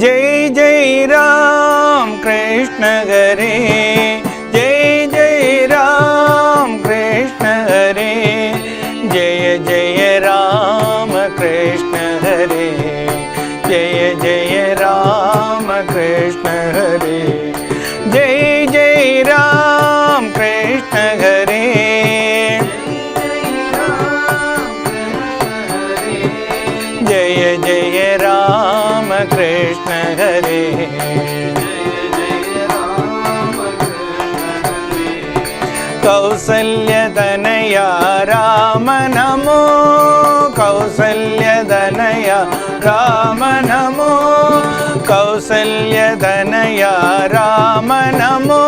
जय जय राम कृष्ण हरे नमो कौसल्यदनय राम नमो कौसल्यदनय राम नमो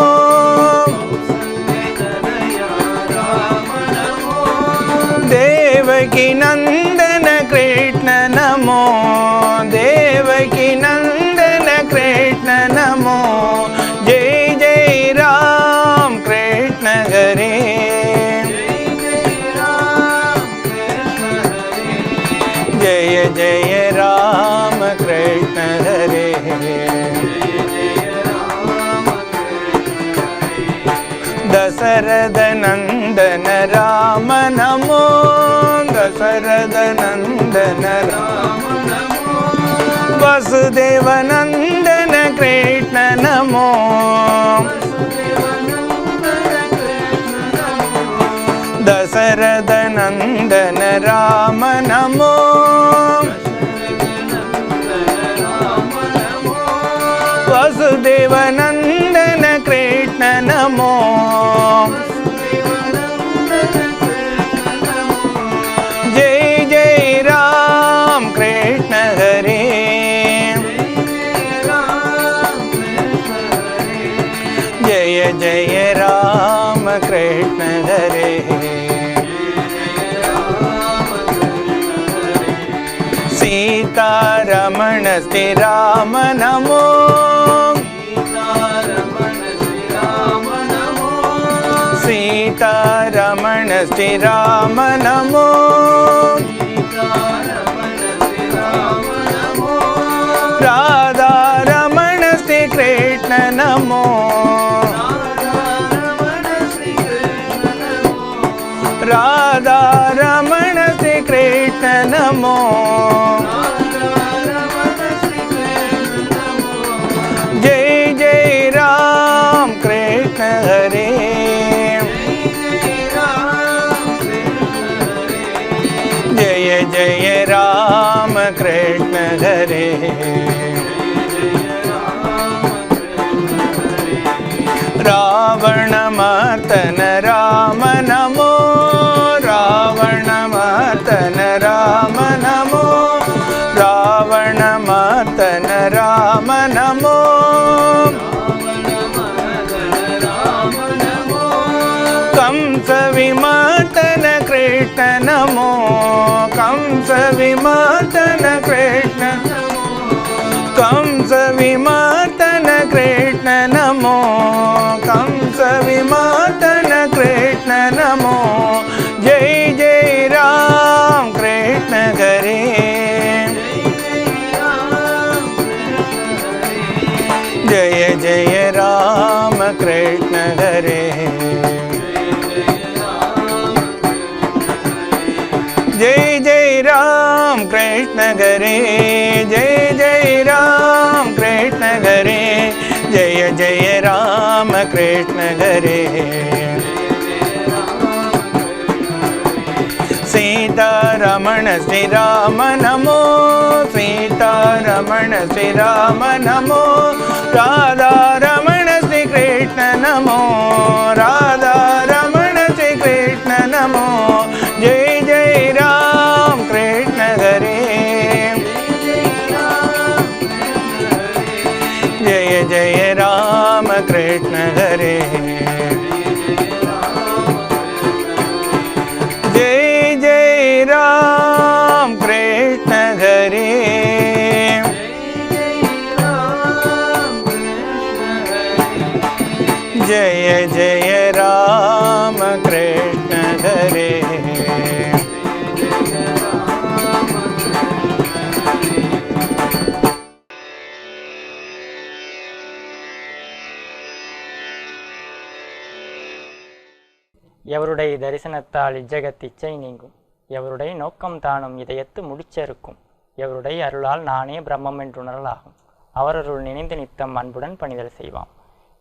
देवकी नन्द தசரத நந்தன ராம நமோ தசரத நந்தன ராம வசுதேவ நந்தன கிருஷ்ண நமோ दशरथ नन्दन राम नमो श्रीराम नमो सीता रमण श्रीराम नमो। सीतारमण श्रीराम नमो। ವಿಮಾತನ ಗ್ರೇ சீதாரமண ஸ்ரீராம நமோ. சீதாரமண ஸ்ரீராம நமோ. ராதாரமண ஸ்ரீ கிருஷ்ண நமோ. ரா ஜெய ஜெய ராம கிருஷ்ண ஹரே எவருடைய தரிசனத்தால் இஜகத் இச்சை நீங்கும்? எவருடைய நோக்கம் தானும் இதயத்து முடிச்சருக்கும் எவருடைய அருளால் நானே பிரம்மம் என்று என்றுணரலாகும். அவரருள் நினைந்து நித்தம் அன்புடன் பணிதல் செய்வான்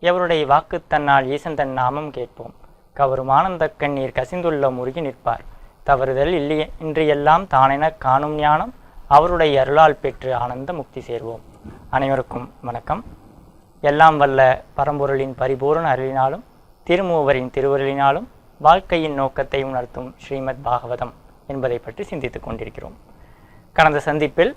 எவருடைய வாக்கு தன்னால் ஈசன் தன் நாமம் கேட்போம்? கவரும் ஆனந்தக் கண்ணீர் கசிந்துள்ள முருகி நிற்பார். தவறுதல் இல்லையே இன்றியெல்லாம் தானென காணும் ஞானம் அவருடைய அருளால் பெற்று ஆனந்த முக்தி சேர்வோம். அனைவருக்கும் வணக்கம். எல்லாம் வல்ல பரம்பொருளின் பரிபூரண அருளினாலும் திருமூவரின் திருவருளினாலும் வாழ்க்கையின் நோக்கத்தை உணர்த்தும் ஸ்ரீமத் பாகவதம் என்பதை பற்றி சிந்தித்துக் கொண்டிருக்கிறோம். கடந்த சந்திப்பில்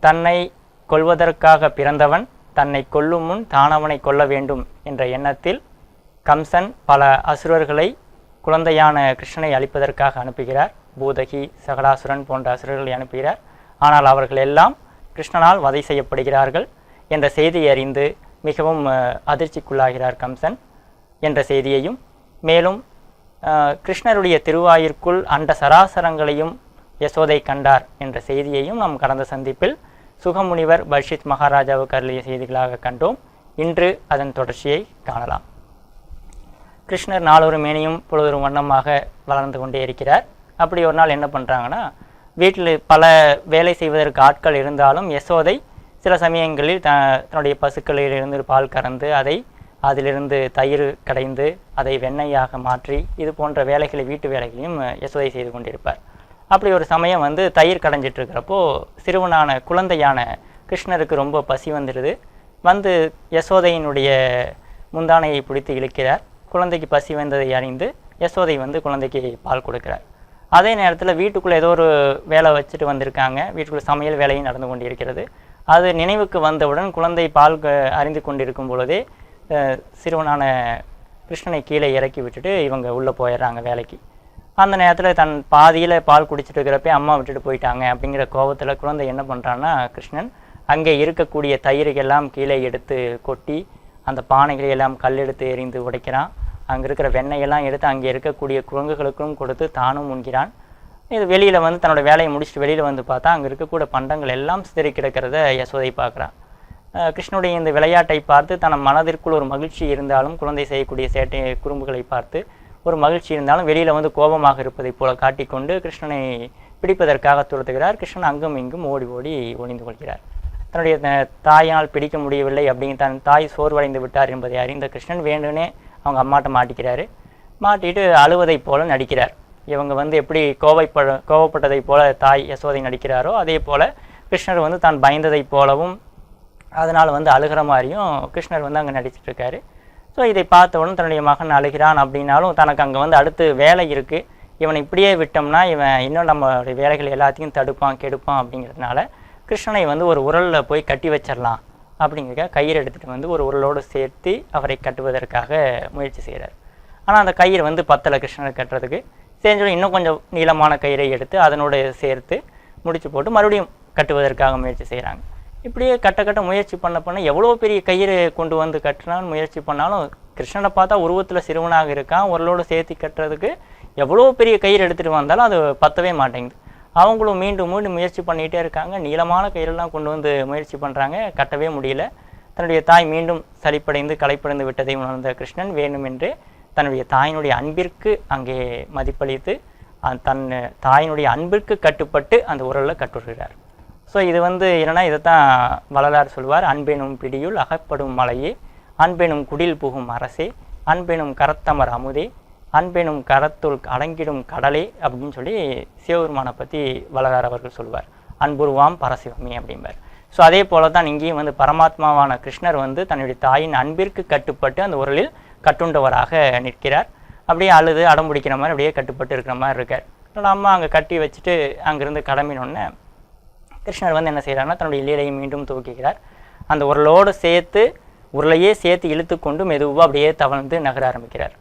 தன்னை கொள்வதற்காக பிறந்தவன் தன்னை கொல்லும் முன் தானவனை கொல்ல வேண்டும் என்ற எண்ணத்தில் கம்சன் பல அசுரர்களை குழந்தையான கிருஷ்ணனை அழிப்பதற்காக அனுப்புகிறார். பூதகி சகடாசுரன் போன்ற அசுரர்களை அனுப்புகிறார். ஆனால் அவர்கள் எல்லாம் கிருஷ்ணனால் வதை செய்யப்படுகிறார்கள் என்ற செய்தியை அறிந்து மிகவும் அதிர்ச்சிக்குள்ளாகிறார் கம்சன் என்ற செய்தியையும். மேலும் கிருஷ்ணருடைய திருவாயிற்குள் அண்ட சராசரங்களையும் யசோதை கண்டார் என்ற செய்தியையும் நாம் கடந்த சந்திப்பில் சுகமுனிவர் பல்ஷித் மகாராஜாவுக்கு அருளிய செய்திகளாக கண்டோம். இன்று அதன் தொடர்ச்சியை காணலாம். கிருஷ்ணர் நாளொரு மேனியும் பொழுதொரு வண்ணமாக வளர்ந்து கொண்டே இருக்கிறார். அப்படி ஒரு நாள் என்ன பண்ணுறாங்கன்னா வீட்டில் பல வேலை செய்வதற்கு ஆட்கள் இருந்தாலும் யசோதை சில சமயங்களில் த தன்னுடைய பசுக்களிலிருந்து பால் கறந்து அதை அதிலிருந்து தயிர் கடைந்து அதை வெண்ணெயாக மாற்றி இது போன்ற வேலைகளை வீட்டு வேலைகளையும் யசோதை செய்து கொண்டிருப்பார். அப்படி ஒரு சமயம் வந்து தயிர் கடைஞ்சிட்டு இருக்கிறப்போ சிறுவனான குழந்தையான கிருஷ்ணருக்கு ரொம்ப பசி வந்துடுது. வந்து யசோதையினுடைய முந்தானையை பிடித்து இழுக்கிறார். குழந்தைக்கு பசி வந்ததை அறிந்து யசோதை வந்து குழந்தைக்கு பால் கொடுக்கிறார். அதே நேரத்தில் வீட்டுக்குள்ளே ஏதோ ஒரு வேலை வச்சுட்டு வந்திருக்காங்க. வீட்டுக்குள்ளே சமையல் வேலையும் நடந்து கொண்டிருக்கிறது. அது நினைவுக்கு வந்தவுடன் குழந்தை பால் க- அறிந்து கொண்டிருக்கும் பொழுதே சிறுவனான கிருஷ்ணனை கீழே இறக்கி விட்டுட்டு இவங்க உள்ளே போயிடுறாங்க வேலைக்கு. அந்த நேரத்தில் தன் பாதியில் பால் குடிச்சிட்டு இருக்கிறப்ப அம்மா விட்டுட்டு போயிட்டாங்க அப்படிங்கிற கோபத்தில் குழந்தை என்ன பண்ணுறான்னா கிருஷ்ணன் அங்கே இருக்கக்கூடிய தயிர்களெல்லாம் கீழே எடுத்து கொட்டி அந்த பானைகளை எல்லாம் கல் எடுத்து எறிந்து உடைக்கிறான். அங்கே இருக்கிற வெண்ணெயெல்லாம் எடுத்து அங்கே இருக்கக்கூடிய குரங்குகளுக்கும் கொடுத்து தானும் உண்கிறான். இது வெளியில் வந்து தன்னோட வேலையை முடிச்சுட்டு வெளியில் வந்து பார்த்தா அங்கே இருக்கக்கூடிய பண்டங்கள் எல்லாம் சிதறி கிடக்கிறத யசோதை பார்க்குறான். கிருஷ்ணனுடைய இந்த விளையாட்டை பார்த்து தன் மனதிற்குள் ஒரு மகிழ்ச்சி இருந்தாலும் குழந்தை செய்யக்கூடிய சேட்டை குறும்புகளை பார்த்து ஒரு மகிழ்ச்சி இருந்தாலும் வெளியில் வந்து கோபமாக இருப்பதைப் போல காட்டிக்கொண்டு கிருஷ்ணனை பிடிப்பதற்காக துரத்துகிறார். கிருஷ்ணன் அங்கும் இங்கும் ஓடி ஓடி ஒளிந்து கொள்கிறார். தன்னுடைய தாயால் பிடிக்க முடியவில்லை அப்படின்னு தன் தாய் சோர்வடைந்து விட்டார் என்பதை அறிந்த கிருஷ்ணன் வேண்டுனே அவங்க அம்மாட்ட மாட்டிக்கிறாரு. மாட்டிட்டு அழுவதைப் போல நடிக்கிறார். இவங்க வந்து எப்படி கோவைப்பட கோவப்பட்டதைப் போல தாய் யசோதை நடிக்கிறாரோ அதே போல் கிருஷ்ணர் வந்து தான் பயந்ததைப் போலவும் அதனால் வந்து அழுகிற மாதிரியும் கிருஷ்ணர் வந்து அங்கே நடிச்சிட்ருக்காரு ஸோ இதை பார்த்தவுடன் தன்னுடைய மகன் அழுகிறான் அப்படின்னாலும் தனக்கு அங்கே வந்து அடுத்து வேலை இருக்குது இவனை இப்படியே விட்டோம்னா இவன் இன்னும் நம்மளுடைய வேலைகள் எல்லாத்தையும் தடுப்பான் கெடுப்பான் அப்படிங்கிறதுனால கிருஷ்ணனை வந்து ஒரு உரலில் போய் கட்டி வச்சிடலாம் அப்படிங்கிற கயிறு எடுத்துகிட்டு வந்து ஒரு உரலோடு சேர்த்து அவரை கட்டுவதற்காக முயற்சி செய்கிறார் ஆனால் அந்த கயிறு வந்து பத்தலை கிருஷ்ணனை கட்டுறதுக்கு. செஞ்சோட இன்னும் கொஞ்சம் நீளமான கயிறை எடுத்து அதனோடு சேர்த்து முடிச்சு போட்டு மறுபடியும் கட்டுவதற்காக முயற்சி செய்கிறாங்க இப்படியே கட்ட கட்ட முயற்சி பண்ண பண்ண எவ்வளோ பெரிய கயிறு கொண்டு வந்து கட்டினான்னு முயற்சி பண்ணாலும் கிருஷ்ணனை பார்த்தா உருவத்தில் சிறுவனாக இருக்கான் உரலோடு சேர்த்து கட்டுறதுக்கு எவ்வளோ பெரிய கயிறு எடுத்துகிட்டு வந்தாலும் அது பத்தவே மாட்டேங்குது. அவங்களும் மீண்டும் மீண்டும் முயற்சி பண்ணிகிட்டே இருக்காங்க. நீளமான கயிறெல்லாம் கொண்டு வந்து முயற்சி பண்ணுறாங்க கட்டவே முடியல. தன்னுடைய தாய் மீண்டும் சளிப்படைந்து களைப்படைந்து விட்டதை உணர்ந்த கிருஷ்ணன் வேணும் என்று தன்னுடைய தாயினுடைய அன்பிற்கு அங்கே மதிப்பளித்து தன் தாயினுடைய அன்பிற்கு கட்டுப்பட்டு அந்த உரலில் கட்டுகிறார் ஸோ இது வந்து என்னன்னா இதைத்தான் வள்ளலார் சொல்வார் அன்பெனும் பிடியுள் அகப்படும் மலையே அன்பெனும் குடில் புகும் அரசே அன்பெனும் கரத்தமர் அமுதே அன்பெனும் கரத்துள் அடங்கிடும் கடலே அப்படின்னு சொல்லி சிவபெருமானை பற்றி வள்ளலார் அவர்கள் சொல்வார். அன்புருவாம் பரசிவமே அப்படிம்பார். ஸோ அதே போல தான் இங்கேயும் வந்து பரமாத்மாவான கிருஷ்ணர் வந்து தன்னுடைய தாயின் அன்பிற்கு கட்டுப்பட்டு அந்த உரலில் கட்டுண்டவராக நிற்கிறார். அப்படியே அழுது அடம் பிடிக்கிற மாதிரி அப்படியே கட்டுப்பட்டு இருக்கிற மாதிரி இருக்கார். அதனால அம்மா அங்கே கட்டி வச்சுட்டு அங்கேருந்து கிளம்பினோடனே கிருஷ்ணர் வந்து என்ன செய்கிறாருன்னா தன்னுடைய லீலையை மீண்டும் துவக்குகிறார். அந்த உரலோடு சேர்த்து உருளையே சேர்த்து இழுத்து கொண்டு மெதுவாக அப்படியே தவழ்ந்து நகர ஆரம்பிக்கிறார்.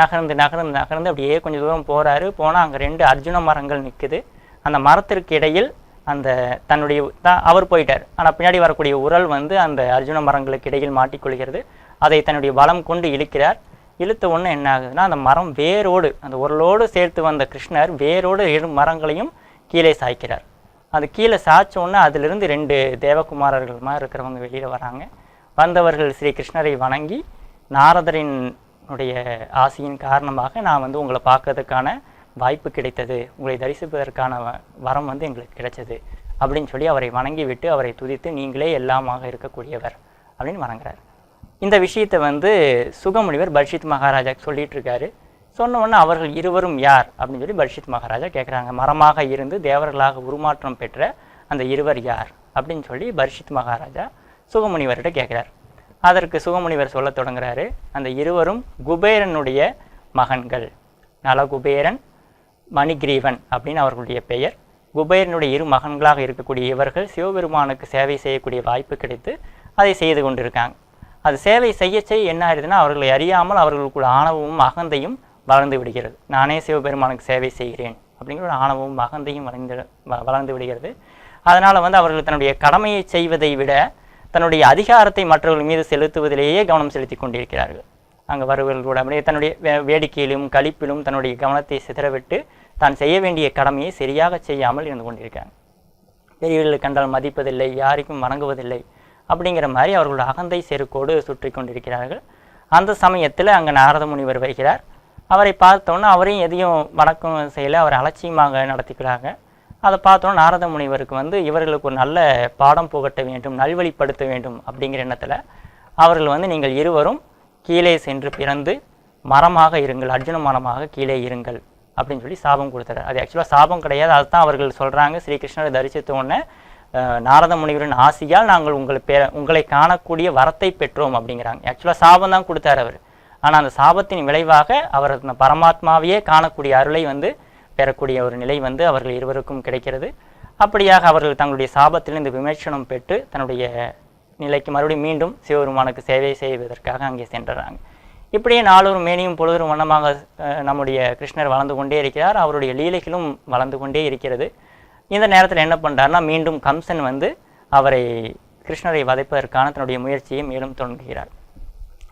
நகர்ந்து நகர்ந்து நகர்ந்து அப்படியே கொஞ்சம் தூரம் போகிறாரு போனால் அங்கே ரெண்டு அர்ஜுன மரங்கள் நிற்குது அந்த மரத்திற்கு இடையில் அந்த தன்னுடைய தான் அவர் போயிட்டார். ஆனால் பின்னாடி வரக்கூடிய உரல் வந்து அந்த அர்ஜுன மரங்களுக்கு இடையில் மாட்டிக்கொள்கிறது. அதை தன்னுடைய பலம் கொண்டு இழுக்கிறார். இழுத்த உடனே என்ன ஆகுதுன்னா அந்த மரம் வேரோடு அந்த உரலோடு சேர்த்து வந்த கிருஷ்ணர் வேரோடு இரு மரங்களையும் கீழே சாய்க்கிறார். அது கீழே சாய்ச்ச அதிலிருந்து ரெண்டு தேவகுமாரர்கள் மாதிரி இருக்கிறவங்க வெளியில் வராங்க. வந்தவர்கள் ஸ்ரீ கிருஷ்ணரை வணங்கி நாரதரினுடைய ஆசையின் காரணமாக நான் வந்து உங்களை பார்க்கறதுக்கான வாய்ப்பு கிடைத்தது. உங்களை தரிசிப்பதற்கான வ- வரம் வந்து எங்களுக்கு கிடைச்சது. அப்படின்னு சொல்லி அவரை வணங்கி விட்டு அவரை துதித்து நீங்களே எல்லாமாக இருக்கக்கூடியவர் அப்படின்னு வணங்குறார். இந்த விஷயத்தை வந்து சுகமுனிவர் பர்ஷித் மகாராஜா சொல்லிட்டு இருக்காரு. சொன்ன உடனே அவர்கள் இருவரும் யார்? அப்படின்னு சொல்லி பரிஷித் மகாராஜா கேட்குறாங்க மரமாக இருந்து தேவர்களாக உருமாற்றம் பெற்ற அந்த இருவர் யார்? அப்படின்னு சொல்லி பரிஷித் மகாராஜா சுகமுனிவர்கிட்ட கேட்குறார் அதற்கு சுகமுனிவர் சொல்லத் தொடங்குறாரு. அந்த இருவரும் குபேரனுடைய மகன்கள். நலகுபேரன் மணிகிரீவன் அப்படின்னு அவர்களுடைய பெயர். குபேரனுடைய இரு மகன்களாக இருக்கக்கூடிய இவர்கள் சிவபெருமானுக்கு சேவை செய்யக்கூடிய வாய்ப்பு கிடைத்து அதை செய்து கொண்டிருக்காங்க. அது சேவை செய்ய செய்ய என்ன ஆயிடுதுன்னா அவர்களை அறியாமல் அவர்களுக்குள்ள ஆணவமும் அகந்தையும் வளர்ந்து விடுகிறது. நானே சிவபெருமானுக்கு சேவை செய்கிறேன் அப்படிங்கிற ஒரு ஆணவமும் அகந்தையும் வளர்ந்து வ- வளர்ந்து விடுகிறது. அதனால் வந்து அவர்கள் தன்னுடைய கடமையை செய்வதை விட தன்னுடைய அதிகாரத்தை மற்றவர்கள் மீது செலுத்துவதிலேயே கவனம் செலுத்தி கொண்டிருக்கிறார்கள். அங்கே வருவர்கள் கூட அப்படியே தன்னுடைய வே- வேடிக்கையிலும் கழிப்பிலும் தன்னுடைய கவனத்தை சிதறவிட்டு தான் செய்ய வேண்டிய கடமையை சரியாக செய்யாமல் இருந்து கொண்டிருக்காங்க பெரியவர்களை கண்டால் மதிப்பதில்லை யாருக்கும் வணங்குவதில்லை அப்படிங்கிற மாதிரி அவர்களோட அகந்தை செருக்கோடு சுற்றி கொண்டிருக்கிறார்கள். அந்த சமயத்தில் அங்கே நாரத முனிவர் வருகிறார். அவரை பார்த்தோன்னே அவரையும் எதையும் வணக்கம் செய்யலை. அவரை அலட்சியமாக நடத்திக்கிறாங்க. அதை பார்த்தோன்னே நாரத முனிவருக்கு வந்து இவர்களுக்கு ஒரு நல்ல பாடம் புகட்ட வேண்டும் நல்வழிப்படுத்த வேண்டும் அப்படிங்கிற எண்ணத்தில் அவர்கள் வந்து நீங்கள் இருவரும் கீழே சென்று பிறந்து மரமாக இருங்கள் அர்ஜுன மரமாக கீழே இருங்கள் அப்படின்னு சொல்லி சாபம் கொடுத்தாரு. அது ஆக்சுவலாக சாபம் கிடையாது. அதுதான் அவர்கள் சொல்கிறாங்க ஸ்ரீகிருஷ்ணரை தரிசித்த உடனே நாரத முனிவரின் ஆசையால் நாங்கள் உங்களை பே உங்களை காணக்கூடிய வரத்தை பெற்றோம் அப்படிங்கிறாங்க. ஆக்சுவலாக சாபம் தான் கொடுத்தார் அவர். ஆனால் அந்த சாபத்தின் விளைவாக அவர் அந்த பரமாத்மாவையே காணக்கூடிய அருளை வந்து பெறக்கூடிய ஒரு நிலை வந்து அவர்கள் இருவருக்கும் கிடைக்கிறது. அப்படியாக அவர்கள் தங்களுடைய சாபத்திலிருந்து விமர்சனம் பெற்று தன்னுடைய நிலைக்கு மறுபடியும் மீண்டும் சிவபெருமானுக்கு சேவை செய்வதற்காக அங்கே சென்றாங்க. இப்படியே நாளொரு மேனியும் பொழுதும் வண்ணமாக நம்முடைய கிருஷ்ணர் வளர்ந்து கொண்டே இருக்கிறார். அவருடைய லீலைகளும் வளர்ந்து கொண்டே இருக்கிறது. இந்த நேரத்தில் என்ன பண்ணுறாருன்னா மீண்டும் கம்சன் வந்து அவரை கிருஷ்ணரை வதைப்பதற்கான தன்னுடைய முயற்சியை மேலும் தொடங்குகிறார்.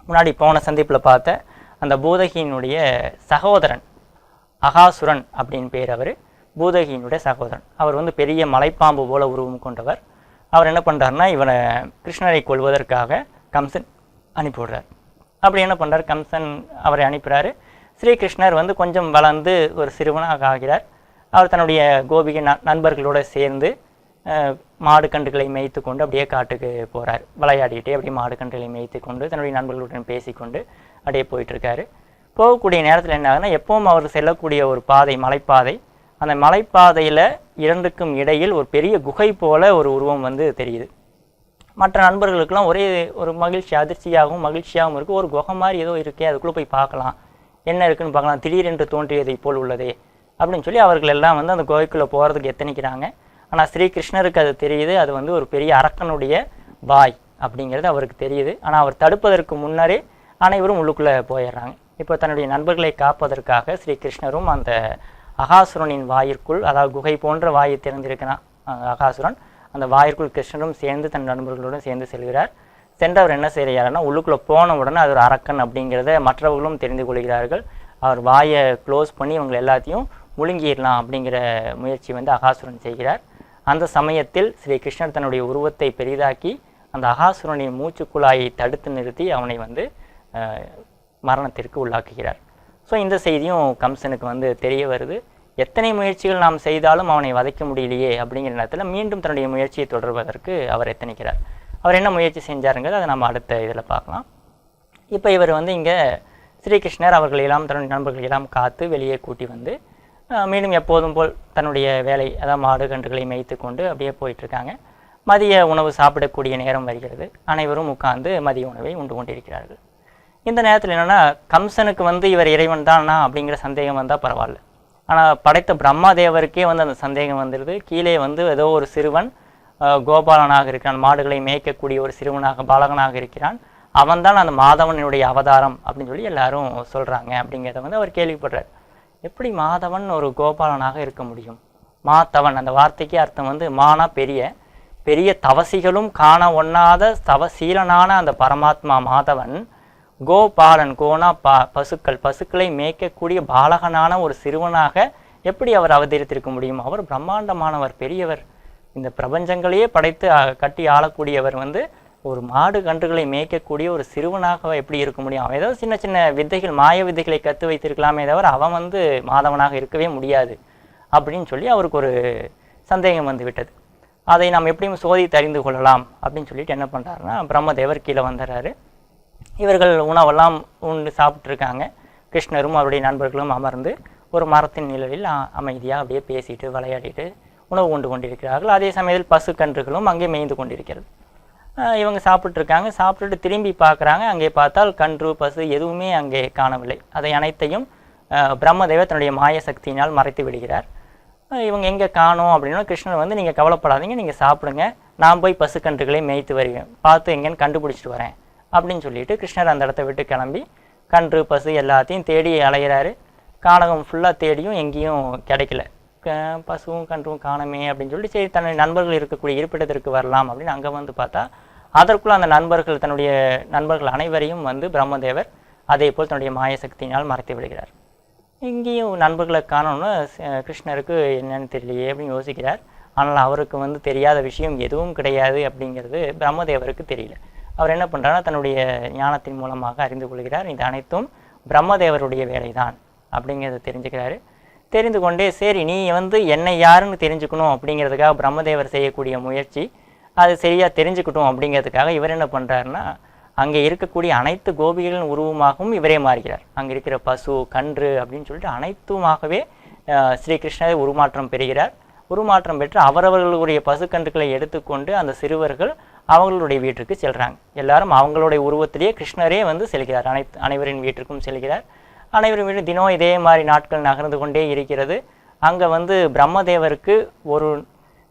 முன்னாடி போன சந்திப்பில் பார்த்த அந்த பூதகியினுடைய சகோதரன் அகாசுரன் அப்படின்னு பேர் அவர். பூதகியினுடைய சகோதரன். அவர் வந்து பெரிய மலைப்பாம்பு போல உருவம் கொண்டவர். அவர் என்ன பண்ணுறாருன்னா இவனை கிருஷ்ணரை கொல்வதற்காக கம்சன் அனுப்பிவிடுறார். அப்படி என்ன பண்ணுறார் கம்சன் அவரை அனுப்புகிறாரு ஸ்ரீகிருஷ்ணர் வந்து கொஞ்சம் வளர்ந்து ஒரு சிறுவனாக ஆகிறார். அவர் தன்னுடைய கோபிகை ந- நண்பர்களோடு சேர்ந்து மாடு கன்றுகளை மேய்த்து கொண்டு அப்படியே காட்டுக்கு போகிறார் விளையாடிட்டே அப்படியே மாடு கன்றுகளை மேய்த்து கொண்டு தன்னுடைய நண்பர்களுடன் பேசிக்கொண்டு அப்படியே போயிட்டுருக்காரு. போகக்கூடிய நேரத்தில் என்ன ஆகுதுன்னா எப்பவும் அவர் செல்லக்கூடிய ஒரு பாதை மலைப்பாதை அந்த மலைப்பாதையில் இரண்டுக்கும் இடையில் ஒரு பெரிய குகை போல ஒரு உருவம் வந்து தெரியுது. மற்ற நண்பர்களுக்கெல்லாம் ஒரே ஒரு மகிழ்ச்சி அதிர்ச்சியாகவும் மகிழ்ச்சியாகவும் இருக்குது ஒரு குகை மாதிரி ஏதோ இருக்கே அதுக்குள்ளே போய் பார்க்கலாம். என்ன இருக்குன்னு பார்க்கலாம். திடீரென்று தோன்றியதை போல் உள்ளதே அப்படின்னு சொல்லி அவர்கள் எல்லாம் வந்து அந்த குகைக்குள்ளே போகிறதுக்கு எத்தனைக்கிறாங்க. ஆனால் ஸ்ரீகிருஷ்ணருக்கு அது தெரியுது. அது வந்து ஒரு பெரிய அரக்கனுடைய வாய் அப்படிங்கிறது அவருக்கு தெரியுது. ஆனால் அவர் தடுப்பதற்கு முன்னரே அனைவரும் உள்ளுக்குள்ளே போயிடுறாங்க. இப்போ தன்னுடைய நண்பர்களை காப்பதற்காக ஸ்ரீகிருஷ்ணரும் அந்த அகாசுரனின் வாயிற்குள் அதாவது குகை போன்ற வாயை திறந்திருக்கிறான் அகாசுரன். அந்த வாயிற்குள் கிருஷ்ணரும் சேர்ந்து தன் நண்பர்களுடன் சேர்ந்து செல்கிறார். சென்றவர் என்ன செய்கிறாருன்னா உள்ளுக்குள்ளே போன உடனே அது ஒரு அரக்கன் அப்படிங்கிறத மற்றவர்களும் தெரிந்து கொள்கிறார்கள். அவர் வாயை க்ளோஸ் பண்ணி இவங்க எல்லாத்தையும் முழுங்கிடலாம் அப்படிங்கிற முயற்சி வந்து அகாசுரன் செய்கிறார். அந்த சமயத்தில் ஸ்ரீ கிருஷ்ணர் தன்னுடைய உருவத்தை பெரிதாக்கி அந்த அகாசுரனின் மூச்சுக்குழாயை தடுத்து நிறுத்தி அவனை வந்து மரணத்திற்கு உள்ளாக்குகிறார். ஸோ இந்த செய்தியும் கம்சனுக்கு வந்து தெரிய வருது. எத்தனை முயற்சிகள் நாம் செய்தாலும் அவனை வதைக்க முடியலையே அப்படிங்கிற நேரத்தில் மீண்டும் தன்னுடைய முயற்சியை தொடர்வதற்கு அவர் எத்தனைக்கிறார். அவர் என்ன முயற்சி செஞ்சாருங்கிறது அதை நம்ம அடுத்த இதில் பார்க்கலாம். இப்போ இவர் வந்து இங்கே ஸ்ரீகிருஷ்ணர் அவர்கள் எல்லாம் தன்னுடைய நண்பர்களையெல்லாம் காத்து வெளியே கூட்டி வந்து மீண்டும் எப்போதும் போல் தன்னுடைய வேலை அதாவது மாடு கன்றுகளை மேய்த்து கொண்டு அப்படியே போயிட்டுருக்காங்க. மதிய உணவு சாப்பிடக்கூடிய நேரம் வருகிறது. அனைவரும் உட்கார்ந்து மதிய உணவை உண்டு கொண்டிருக்கிறார்கள். இந்த நேரத்தில் என்னென்னா கம்சனுக்கு வந்து இவர் இறைவன் தானா அப்படிங்கிற சந்தேகம் வந்தால் பரவாயில்ல. ஆனால் படைத்த பிரம்மா தேவருக்கே வந்து அந்த சந்தேகம் வந்துடுது கீழே வந்து ஏதோ ஒரு சிறுவன் கோபாலனாக இருக்கிறான் மாடுகளை மேய்க்கக்கூடிய ஒரு சிறுவனாக பாலகனாக இருக்கிறான். அவன்தான் அந்த மாதவனுடைய அவதாரம் அப்படின்னு சொல்லி எல்லாரும் சொல்கிறாங்க அப்படிங்கிறத வந்து அவர் கேள்விப்படுறார். எப்படி மாதவன் ஒரு கோபாலனாக இருக்க முடியும்? மாத்தவன் அந்த வார்த்தைக்கு அர்த்தம் வந்து மானா பெரிய. பெரிய தவசிகளும் காண ஒண்ணாத தவசீலனான அந்த பரமாத்மா மாதவன். கோபாலன் கோனா பா பசுக்கள் பசுக்களை மேய்க்கக்கூடிய பாலகனான ஒரு சிறுவனாக எப்படி அவர் அவதரித்திருக்க முடியும்? அவர் பிரம்மாண்டமானவர் பெரியவர். இந்த பிரபஞ்சங்களையே படைத்து கட்டி ஆளக்கூடியவர் வந்து ஒரு மாடு கன்றுகளை மேய்க்கக்கூடிய ஒரு சிறுவனாக எப்படி இருக்க முடியும்? அவன் ஏதோ சின்ன சின்ன வித்தைகள் மாய வித்தைகளை கற்று வைத்திருக்கலாமே தவிர அவன் வந்து மாதவனாக இருக்கவே முடியாது அப்படின்னு சொல்லி அவருக்கு ஒரு சந்தேகம் வந்து விட்டது. அதை நாம் எப்படியும் சோதித்து அறிந்து கொள்ளலாம் அப்படின்னு சொல்லிட்டு என்ன பண்ணுறாருன்னா பிரம்மதேவர் கீழே வந்துடுறாரு இவர்கள் உணவெல்லாம் உண்டு சாப்பிட்ருக்காங்க கிருஷ்ணரும் அவருடைய நண்பர்களும் அமர்ந்து ஒரு மரத்தின் நிழலில் அமைதியாக அப்படியே பேசிட்டு விளையாடிட்டு உணவு கொண்டு கொண்டிருக்கிறார்கள். அதே சமயத்தில் பசு கன்றுகளும் அங்கே மேய்ந்து கொண்டிருக்கிறது. இவங்க சாப்பிட்ருக்காங்க சாப்பிட்டுட்டு திரும்பி பார்க்குறாங்க. அங்கே பார்த்தால் கன்று பசு எதுவுமே அங்கே காணவில்லை. அதை அனைத்தையும் பிரம்மதேவர் தன்னுடைய மாய சக்தியினால் மறைத்து விடுகிறார். இவங்க எங்கே காணோம் அப்படின்னா கிருஷ்ணர் வந்து நீங்கள் கவலைப்படாதீங்க நீங்கள் சாப்பிடுங்க. நான் போய் பசுக்கன்றுகளை மேய்த்து வருவேன். பார்த்து எங்கேன்னு கண்டுபிடிச்சிட்டு வரேன். அப்படின்னு சொல்லிட்டு கிருஷ்ணர் அந்த இடத்த விட்டு கிளம்பி கன்று பசு எல்லாத்தையும் தேடி அலைகிறாரு கானகம் ஃபுல்லாக தேடியும் எங்கேயும் கிடைக்கல. பசுவும் கன்றும் காணமே அப்படின்னு சொல்லிட்டு சரி தன்னுடைய நண்பர்கள் இருக்கக்கூடிய இருப்பிடத்திற்கு வரலாம் அப்படின்னு அங்கே வந்து பார்த்தா அதற்குள்ள அந்த நண்பர்கள் தன்னுடைய நண்பர்கள் அனைவரையும் வந்து பிரம்மதேவர் அதே போல் தன்னுடைய மாய சக்தியினால் மறைத்து விடுகிறார். இங்கேயும் நண்பர்களை காணோம்னு கிருஷ்ணருக்கு என்னன்னு தெரியலையே அப்படின்னு யோசிக்கிறார். ஆனால் அவருக்கு வந்து தெரியாத விஷயம் எதுவும் கிடையாது அப்படிங்கிறது பிரம்மதேவருக்கு தெரியல. அவர் என்ன பண்ணுறாருன்னா தன்னுடைய ஞானத்தின் மூலமாக அறிந்து கொள்கிறார். இது அனைத்தும் பிரம்மதேவருடைய வேலைதான் அப்படிங்கிறத தெரிஞ்சுக்கிறாரு. தெரிந்து கொண்டே சரி நீ வந்து என்னை யாருன்னு தெரிஞ்சுக்கணும் அப்படிங்கிறதுக்காக பிரம்மதேவர் செய்யக்கூடிய முயற்சி அது சரியாக தெரிஞ்சுக்கிட்டோம் அப்படிங்கிறதுக்காக இவர் என்ன பண்ணுறாருன்னா அங்கே இருக்கக்கூடிய அனைத்து கோபிகளின் உருவமாகவும் இவரே மாறுகிறார். அங்கே இருக்கிற பசு கன்று அப்படின்னு சொல்லிட்டு அனைத்துமாகவே ஸ்ரீகிருஷ்ணரை உருமாற்றம் பெறுகிறார். உருமாற்றம் பெற்று அவரவர்களுடைய பசுக்கன்றுகளை எடுத்துக்கொண்டு அந்த சிறுவர்கள் அவங்களுடைய வீட்டுக்கு செல்கிறாங்க எல்லாரும் அவங்களுடைய உருவத்திலேயே கிருஷ்ணரே வந்து செல்கிறார். அனைத்து அனைவரின் வீட்டிற்கும் செல்கிறார். அனைவரும் வீடு தினம் இதே மாதிரி நாட்கள் நகர்ந்து கொண்டே இருக்கிறது. அங்கே வந்து பிரம்மதேவருக்கு ஒரு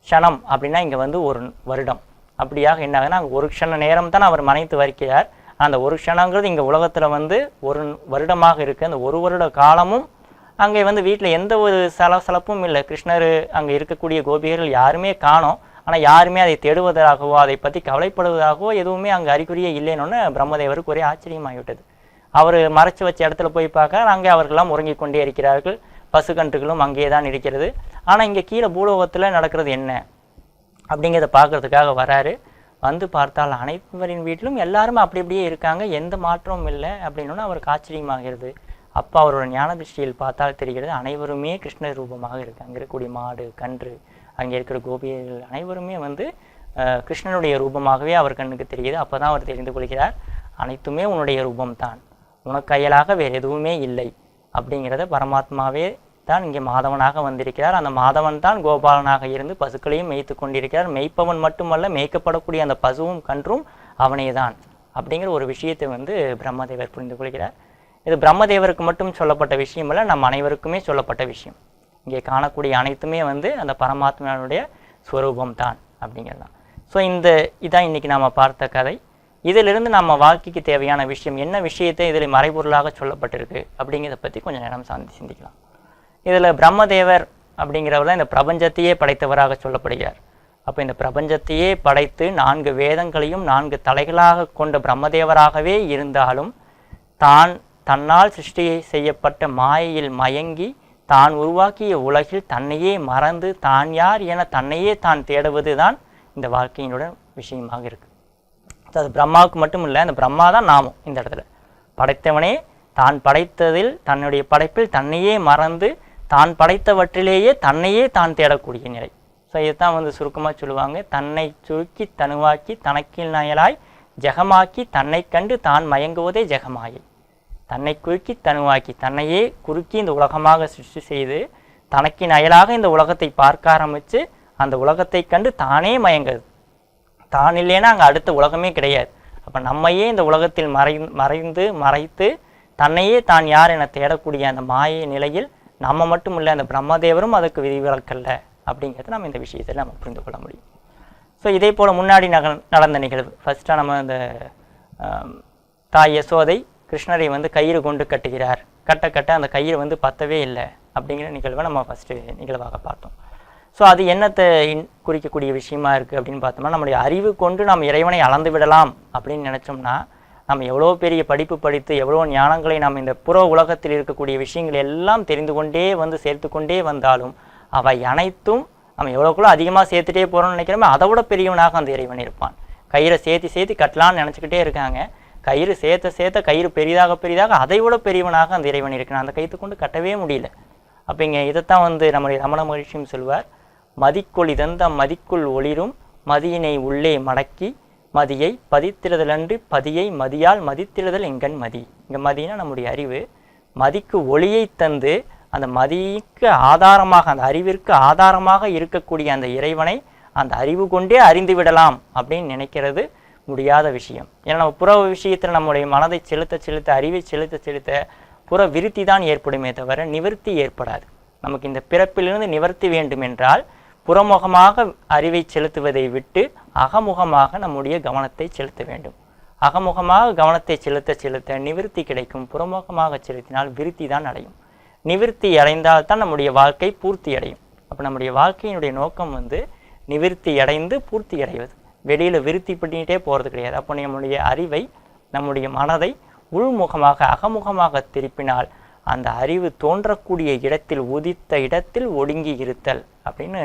க்ஷணம் அப்படின்னா இங்கே வந்து ஒரு வருடம். அப்படியாக என்ன ஆகுதுன்னா ஒரு க்ஷண நேரம் தான் அவர் மனைத்து வருகிறார். அந்த ஒரு க்ஷணங்கிறது இங்கே உலகத்தில் வந்து ஒரு வருடமாக இருக்குது அந்த ஒரு வருட காலமும் அங்கே வந்து வீட்டில் எந்த ஒரு சலசலப்பும் இல்லை. கிருஷ்ணர் அங்கே இருக்கக்கூடிய கோபிகர்கள் யாருமே காணோம். ஆனால் யாருமே அதை தேடுவதாகவோ அதை பற்றி கவலைப்படுவதாகவோ எதுவுமே அங்கே அறிகுறியே இல்லைன்னு பிரம்மதேவருக்கு ஒரே ஆச்சரியமாகிவிட்டது. அவர் மறைச்சு வச்ச இடத்துல போய் பார்க்க அங்கே அவர்களெல்லாம் உறங்கிக் கொண்டே இருக்கிறார்கள். பசுக்கன்றுகளும் அங்கே தான் இருக்கிறது. ஆனால் இங்கே கீழே பூலோகத்தில் நடக்கிறது என்ன? அப்படிங்கிறத பார்க்கறதுக்காக வராரு. வந்து பார்த்தால் அனைவரின் வீட்டிலும் எல்லாரும் அப்படி அப்படியே இருக்காங்க. எந்த மாற்றமும் இல்லை அப்படின்னு அவருக்கு ஆச்சரியமாகிறது. அப்போ அவரோட ஞான திருஷ்டியில் பார்த்தால் தெரிகிறது அனைவருமே கிருஷ்ண ரூபமாக இருக்கு. அங்கே இருக்கக்கூடிய மாடு கன்று அங்கே இருக்கிற கோபியர்கள் அனைவருமே வந்து கிருஷ்ணனுடைய ரூபமாகவே அவர் கண்ணுக்கு தெரியுது அப்போ தான் அவர் தெரிந்து கொள்கிறார் அனைத்துமே உன்னுடைய ரூபம்தான். உனக்கு கையலாக வேறு எதுவுமே இல்லை. அப்படிங்கிறத பரமாத்மாவே தான் இங்கே மாதவனாக வந்திருக்கிறார். அந்த மாதவன் தான் கோபாலனாக இருந்து பசுக்களையும் மேய்த்து கொண்டிருக்கிறார். மேய்ப்பவன் மட்டுமல்ல மேய்க்கப்படக்கூடிய அந்த பசுவும் கன்றும் அவனே தான் அப்படிங்கிற ஒரு விஷயத்தை வந்து பிரம்மதேவர் புரிந்து கொள்கிறார். இது பிரம்மதேவருக்கு மட்டும் சொல்லப்பட்ட விஷயம் இல்லை நம் அனைவருக்குமே சொல்லப்பட்ட விஷயம். இங்கே காணக்கூடிய அனைத்துமே வந்து அந்த பரமாத்மனுடைய ஸ்வரூபம் தான் அப்படிங்கிறது தான் ஸோ இந்த இதான் இன்றைக்கி நாம் பார்த்த கதை. இதிலிருந்து நம்ம வாழ்க்கைக்கு தேவையான விஷயம் என்ன விஷயத்தை இதில் மறைபொருளாக சொல்லப்பட்டிருக்கு அப்படிங்கிறத பற்றி கொஞ்சம் நேரம் சாந்தி சிந்திக்கலாம். இதில் பிரம்மதேவர் அப்படிங்கிறவர் தான் இந்த பிரபஞ்சத்தையே படைத்தவராக சொல்லப்படுகிறார். அப்போ இந்த பிரபஞ்சத்தையே படைத்து நான்கு வேதங்களையும் நான்கு தலைகளாக கொண்ட பிரம்மதேவராகவே இருந்தாலும் தான் தன்னால் சிருஷ்டி செய்யப்பட்ட மாயையில் மயங்கி தான் உருவாக்கிய உலகில் தன்னையே மறந்து தான் யார் என தன்னையே தான் தேடுவது தான் இந்த வாழ்க்கையினுடன் விஷயமாக இருக்குது அது பிரம்மாவுக்கு மட்டும் இல்லை அந்த பிரம்மா தான் நாமும் இந்த இடத்துல. படைத்தவனே தான் படைத்ததில் தன்னுடைய படைப்பில் தன்னையே மறந்து தான் படைத்தவற்றிலேயே தன்னையே தான் தேடக்கூடிய நிலை. ஸோ இதுதான் வந்து சுருக்கமாக சொல்லுவாங்க. தன்னை சுருக்கி தனுவாக்கி தனக்கில் நயலாய் ஜெகமாக்கி தன்னை கண்டு தான் மயங்குவதே ஜெகமாயை. தன்னை குறுக்கி தனுவாக்கி தன்னையே குறுக்கி இந்த உலகமாக சிருஷ்டி செய்து தனக்கின் அயலாக இந்த உலகத்தை பார்க்க ஆரம்பித்து அந்த உலகத்தை கண்டு தானே மயங்குது. தான் இல்லைன்னா அங்கே அடுத்த உலகமே கிடையாது. அப்போ நம்மையே இந்த உலகத்தில் மறை மறைந்து மறைத்து தன்னையே தான் யார் என தேடக்கூடிய அந்த மாய நிலையில் நம்ம மட்டும் இல்லை அந்த பிரம்மதேவரும் அதுக்கு விதிவிலக்கல்ல அப்படிங்கிறது நம்ம இந்த விஷயத்தில் நம்ம புரிந்து கொள்ள முடியும். ஸோ இதே போல் முன்னாடி நக நடந்த நிகழ்வு. ஃபஸ்ட்டாக நம்ம அந்த தாய் யசோதை கிருஷ்ணரை வந்து கயிறு கொண்டு கட்டுகிறார். கட்ட கட்ட அந்த கயிறு வந்து பத்தவே இல்லை அப்படிங்கிற நிகழ்வை நம்ம ஃபஸ்ட்டு நிகழ்வாக பார்த்தோம். ஸோ அது என்னத்தை இன் குறிக்கக்கூடிய விஷயமா இருக்குது அப்படின்னு பார்த்தோம்னா நம்முடைய அறிவு கொண்டு நாம் இறைவனை அளந்து விடலாம் அப்படின்னு நினச்சோம்னா நம்ம எவ்வளோ பெரிய படிப்பு படித்து எவ்வளோ ஞானங்களை நாம் இந்த புற உலகத்தில் இருக்கக்கூடிய விஷயங்கள் எல்லாம் தெரிந்து கொண்டே வந்து சேர்த்து கொண்டே வந்தாலும் அவை அனைத்தும் நம்ம எவ்வளோக்குள்ள அதிகமாக சேர்த்துட்டே போகிறோம்னு நினைக்கிறோமோ அதை விட பெரியவனாக அந்த இறைவன் இருப்பான். கயிறை சேர்த்து சேர்த்து கட்டலாம்னு நினச்சிக்கிட்டே இருக்காங்க. கயிறு சேர்த்த சேர்த்த கயிறு பெரிதாக பெரிதாக அதை விட பெரியவனாக அந்த இறைவன் இருக்கிறான். அந்த கயிற்று கொண்டு கட்டவே முடியல. அப்போ இங்கே இதைத்தான் வந்து நம்முடைய ரமண மகிழ்ச்சியும் சொல்வார். மதிக்கொளி தந்த மதிக்குள் ஒளிரும் மதியினை உள்ளே மடக்கி மதியை பதித்திடுதலன்று பதியை மதியால் மதித்திடுதல் எங்கன் மதி. இங்கே மதினா நம்முடைய அறிவு. மதிக்கு ஒளியை தந்து அந்த மதிக்கு ஆதாரமாக அந்த அறிவிற்கு ஆதாரமாக இருக்கக்கூடிய அந்த இறைவனை அந்த அறிவு கொண்டே அறிந்து விடலாம் அப்படின்னு நினைக்கிறது முடியாத விஷயம். ஏன்னா நம்ம புற விஷயத்தில் நம்முடைய மனதை செலுத்த செலுத்த அறிவை செலுத்த செலுத்த புற விருத்தி தான் ஏற்படுமே தவிர நிவர்த்தி ஏற்படாது. நமக்கு இந்த பிறப்பிலிருந்து நிவர்த்தி வேண்டும் என்றால் புறமுகமாக அறிவை செலுத்துவதை விட்டு அகமுகமாக நம்முடைய கவனத்தை செலுத்த வேண்டும். அகமுகமாக கவனத்தை செலுத்த செலுத்த நிவிருத்தி கிடைக்கும். புறமுகமாக செலுத்தினால் விருத்தி தான் அடையும். நிவிருத்தி அடைந்தால் தான் நம்முடைய வாழ்க்கை பூர்த்தி அடையும். அப்போ நம்முடைய வாழ்க்கையினுடைய நோக்கம் வந்து நிவிருத்தி அடைந்து பூர்த்தி அடைவது. வெளியில் விருத்தி பண்ணிகிட்டே போகிறது கிடையாது. அப்போ நம்முடைய அறிவை நம்முடைய மனதை உள்முகமாக அகமுகமாக திருப்பினால் அந்த அறிவு தோன்றக்கூடிய இடத்தில் உதித்த இடத்தில் ஒடுங்கி இருத்தல் அப்படின்னு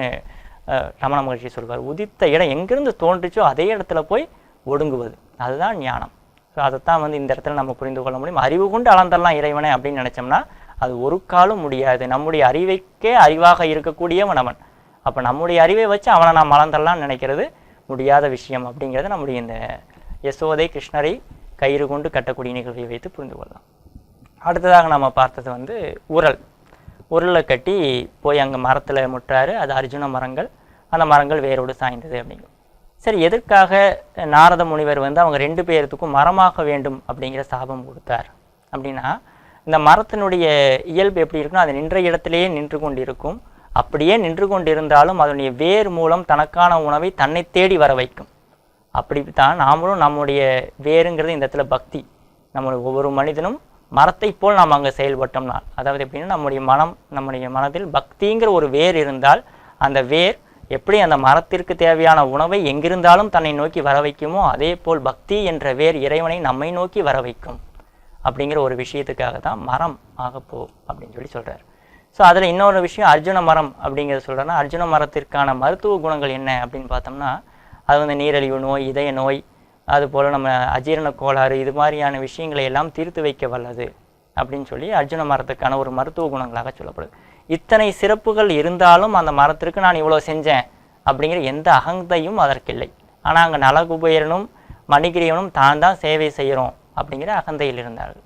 ரமண மகர்ஷி சொல்வார். உதித்த இடம் எங்கிருந்து தோன்றுச்சோ அதே இடத்துல போய் ஒடுங்குவது. அதுதான் ஞானம். ஸோ அதைத்தான் வந்து இந்த இடத்துல நம்ம புரிந்து கொள்ள முடியும். அறிவு கொண்டு அளந்தரலாம் இறைவனை அப்படின்னு நினச்சோம்னா அது ஒரு காலும் முடியாது. நம்முடைய அறிவைக்கே அறிவாக இருக்கக்கூடியவன் அவன். அப்போ நம்முடைய அறிவை வச்சு அவனை நாம் அளந்தரலாம்னு நினைக்கிறது முடியாத விஷயம் அப்படிங்கிறது நம்முடைய இந்த யசோதை கிருஷ்ணரை கயிறு கொண்டு கட்டக்கூடிய நிகழ்வை வைத்து புரிந்து கொள்ளலாம். அடுத்ததாக நம்ம பார்த்தது வந்து உரல். உரலை கட்டி போய் அங்கே மரத்தில் முட்டுறாரு. அது அர்ஜுன மரங்கள். அந்த மரங்கள் வேரோடு சாய்ந்தது அப்படிங்கும். சரி எதற்காக நாரத முனிவர் வந்து அவங்க ரெண்டு பேர்த்துக்கும் மரமாக வேண்டும் அப்படிங்கிற சாபம் கொடுத்தார்? அப்படின்னா இந்த மரத்தினுடைய இயல்பு எப்படி இருக்குன்னா அது நின்ற இடத்திலேயே நின்று கொண்டிருக்கும். அப்படியே நின்று கொண்டிருந்தாலும் அதனுடைய வேர் மூலம் தனக்கான உணவை தன்னை தேடி வர வைக்கும். அப்படித்தான் நாமளும் நம்முடைய வேருங்கிறது இந்த இடத்துல பக்தி. நம்முடைய ஒவ்வொரு மனிதனும் மரத்தை போல் நாம் அங்கே செயல்பட்டோம்னா அதாவது எப்படின்னா நம்முடைய மனம் நம்முடைய மனதில் பக்திங்கிற ஒரு வேர் இருந்தால் அந்த வேர் எப்படி அந்த மரத்திற்கு தேவையான உணவை எங்கிருந்தாலும் தன்னை நோக்கி வர வைக்குமோ அதே போல் பக்தி என்ற வேர் இறைவனை நம்மை நோக்கி வர வைக்கும் அப்படிங்கிற ஒரு விஷயத்துக்காக தான் மரம் ஆகப்போ அப்படின்னு சொல்லி சொல்கிறார் ஸோ அதில் இன்னொரு விஷயம் அர்ஜுன மரம் அப்படிங்கிறத சொல்கிறேன்னா அர்ஜுன மரத்திற்கான மருத்துவ குணங்கள் என்ன அப்படின்னு பார்த்தோம்னா அது வந்து நீரழிவு நோய் இதய நோய் அதுபோல் நம்ம அஜீரண கோளாறு இது மாதிரியான விஷயங்களை எல்லாம் தீர்த்து வைக்க வல்லது அப்படின்னு சொல்லி அர்ஜுன மரத்துக்கான ஒரு மருத்துவ குணங்களாக சொல்லப்படுது. இத்தனை சிறப்புகள் இருந்தாலும் அந்த மரத்திற்கு நான் இவ்வளோ செஞ்சேன் அப்படிங்கிற எந்த அகந்தையும் அதற்கில்லை. ஆனால் அங்கே நலகுபேரனும் மணிகிரியனும் தான் தான் சேவை செய்கிறோம் அப்படிங்கிற அகந்தையில் இருந்தார்கள்.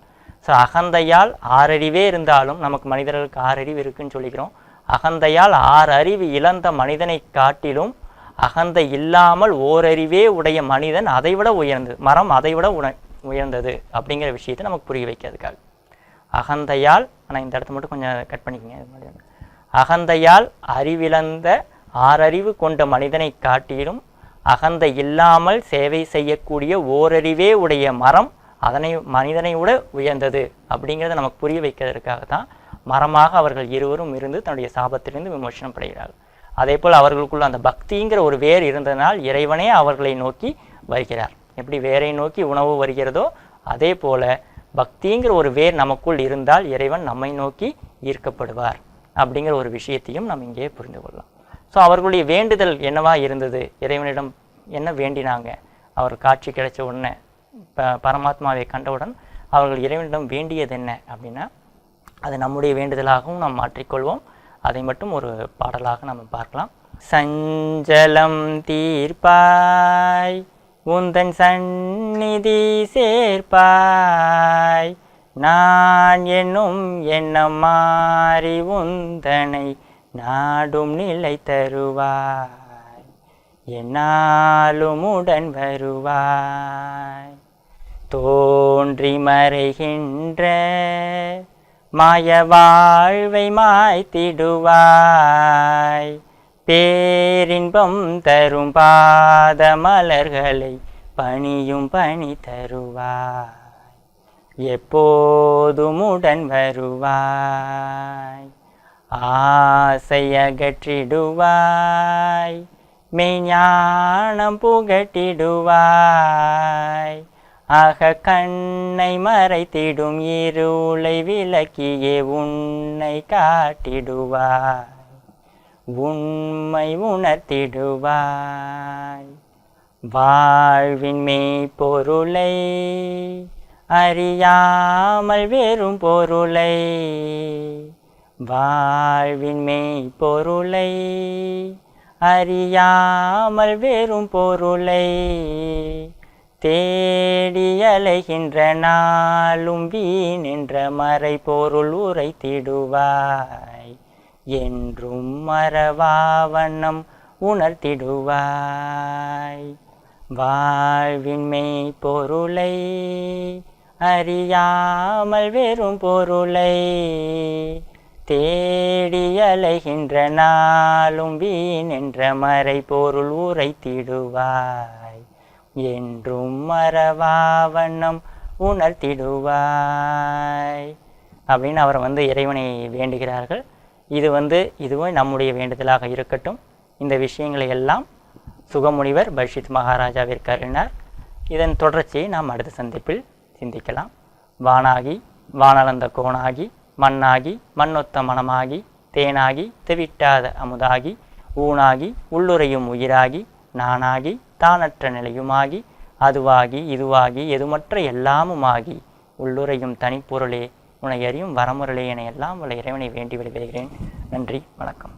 ஸோ அகந்தையால் ஆறறிவே இருந்தாலும் நமக்கு மனிதர்களுக்கு ஆறறிவு இருக்குன்னு சொல்லிக்கிறோம். அகந்தையால் ஆறறிவு இழந்த மனிதனை காட்டிலும் அகந்தை இல்லாமல் ஓரறிவே உடைய மனிதன் அதைவிட உயர்ந்தது. மரம் அதைவிட உண உயர்ந்தது அப்படிங்கிற விஷயத்தை நமக்கு புரிய வைக்கிறதுக்காக. அகந்தையால் ஆனால் இந்த இடத்த மட்டும் கொஞ்சம் கட் பண்ணிக்கோங்க. அகந்தையால் அறிவிழந்த ஆறறிவு கொண்ட மனிதனை காட்டிலும் அகந்தை இல்லாமல் சேவை செய்யக்கூடிய ஓரறிவே உடைய மரம் அதனை மனிதனை விட உயர்ந்தது அப்படிங்கிறத நமக்கு புரிய வைக்கிறதுக்காக தான் மரமாக அவர்கள் இருவரும் இருந்து தன்னுடைய சாபத்திலிருந்து விமோசனம் படுகிறார்கள் அதே போல் அவர்களுக்குள்ள அந்த பக்திங்கிற ஒரு வேர் இருந்ததனால் இறைவனே அவர்களை நோக்கி வருகிறார். எப்படி வேரை நோக்கி உணவு வருகிறதோ அதே போல பக்திங்கிற ஒரு வேர் நமக்குள் இருந்தால் இறைவன் நம்மை நோக்கி ஈர்க்கப்படுவார் அப்படிங்கிற ஒரு விஷயத்தையும் நாம் இங்கே புரிந்து கொள்ளலாம். ஸோ அவர்களுடைய வேண்டுதல் என்னவா இருந்தது? இறைவனிடம் என்ன வேண்டினாங்க? அவர் காட்சி கிடைச்ச உடனே இப்போ பரமாத்மாவை கண்டவுடன் அவர்கள் இறைவனிடம் வேண்டியது என்ன அப்படின்னா அது நம்முடைய வேண்டுதலாகவும் நாம் மாற்றிக்கொள்வோம். அதை மட்டும் ஒரு பாடலாக நம்ம பார்க்கலாம். சஞ்சலம் தீர்ப்பாய் உந்தன் சந்நிதி சேர்ப்பாய் நான் என்னும் எண்ணம் மாறி உந்தனை நாடும் நிலை தருவாய் என்னாலும் உடன் வருவாய் தோன்றி மறைகின்ற மாய வாழ்வை மாய்த்திடுவாய். பேரின்பம் தரும் பாத மலர்களை பணியும் பணி தருவாய். எப்போதும் உடன் வருவாய். ஆசை அகற்றிடுவாய். மெய்ஞானம் புகட்டிடுவாய். ஆக கண்ணை மறைத்திடும் இருளை விளக்கியே உன்னை காட்டிடுவாய். உண்மை உணர்த்திடுவாய். வாழ்வின் மெய்ப்பொருளை அறியாமல் வெறும் பொருளை. வாழ்வின் மெய்ப்பொருளை அறியாமல் வெறும் பொருளை. தேடியலைகின்ற நாளும் வீண் என்ற மறை பொருள் உரைத்திடுவாய். என்றும் மறவாவண்ணம் உணர்த்திடுவாய். வாழ்வின்மை பொருளை அறியாமல் வெறும் பொருளை தேடியலைகின்ற நாளும் வீண் என்ற மறை பொருள் உரைத்திடுவாய். என்றும் மறவாவண்ணம் உணர்த்திடுவாய். அப்படின்னு அவர் வந்து இறைவனை வேண்டுகிறார்கள். இது வந்து இதுவும் நம்முடைய வேண்டுதலாக இருக்கட்டும். இந்த விஷயங்களை எல்லாம் சுகமுனிவர் பஷித் மகாராஜாவிற்கு அருளினார். இதன் தொடர்ச்சியை நாம் அடுத்த சந்திப்பில் சிந்திக்கலாம். வானாகி வானளந்த கோணாகி மண்ணாகி மண்ணொத்த மனமாகி தேனாகி தெவிட்டாத அமுதாகி ஊனாகி உள்ளுரையும் உயிராகி நானாகி தானற்ற நிலையுமாகி அதுவாகி இதுவாகி எதுமற்ற எல்லாமுமாகி உள்ளுரையும் தனிப்பொருளே உனையறியும் வரமுறளே என எல்லாம் உள்ள இறைவனை வேண்டி விடுகிறேன் நன்றி வணக்கம்.